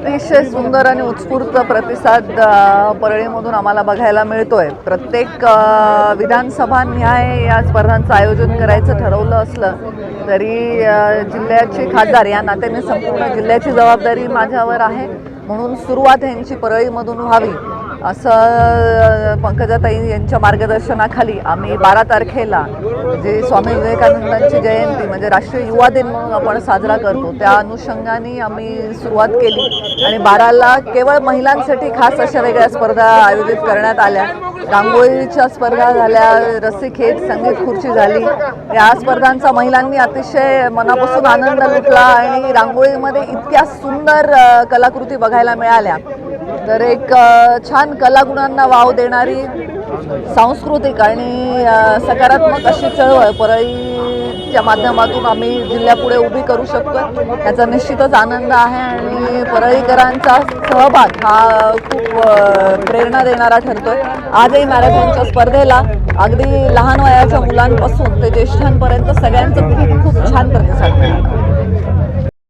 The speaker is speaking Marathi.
अतिशय सुंदर आणि उत्स्फूर्त प्रतिसाद परळीमधून आम्हाला बघायला मिळतोय. प्रत्येक विधानसभा न्याय या स्पर्धांचं आयोजन करायचं ठरवलं असलं तरी जिल्ह्याचे खासदार या नात्याने संपूर्ण जिल्ह्याची जबाबदारी माझ्यावर आहे. म्हणून सुरुवात यांची परळीमधून व्हावी. असं पंकजाताई यांच्या मार्गदर्शनाखाली आम्ही बारा तारखेला जे स्वामी विवेकानंदांची जयंती म्हणजे राष्ट्रीय युवा दिन म्हणून आपण साजरा करतो त्या अनुषंगाने आम्ही सुरुवात केली. आणि बाराला केवळ महिलांसाठी खास अशा वेगळ्या स्पर्धा आयोजित करण्यात आल्या. रांगोळीच्या स्पर्धा झाल्या रस्सीखेच संगीत खुर्ची झाली. या स्पर्धांचा महिलांनी अतिशय मनापासून आनंद लुटला आणि रांगोळीमध्ये इतक्या सुंदर कलाकृती बघायला मिळाल्या. तर एक छान कलागुणांना वाव देणारी सांस्कृतिक आणि सकारात्मक अशी चळवळ परळीच्या माध्यमातून आम्ही जिल्ह्यापुढे उभी करू शकतो याचा निश्चितच आनंद आहे आणि परळीकरांचा सहभाग हा खूप प्रेरणा देणारा ठरतोय. आजही मॅरेथॉनच्या स्पर्धेला अगदी लहान वयाच्या मुलांपासून ते ज्येष्ठांपर्यंत सगळ्यांचं खूप खूप छान प्रतिसाद मिळाला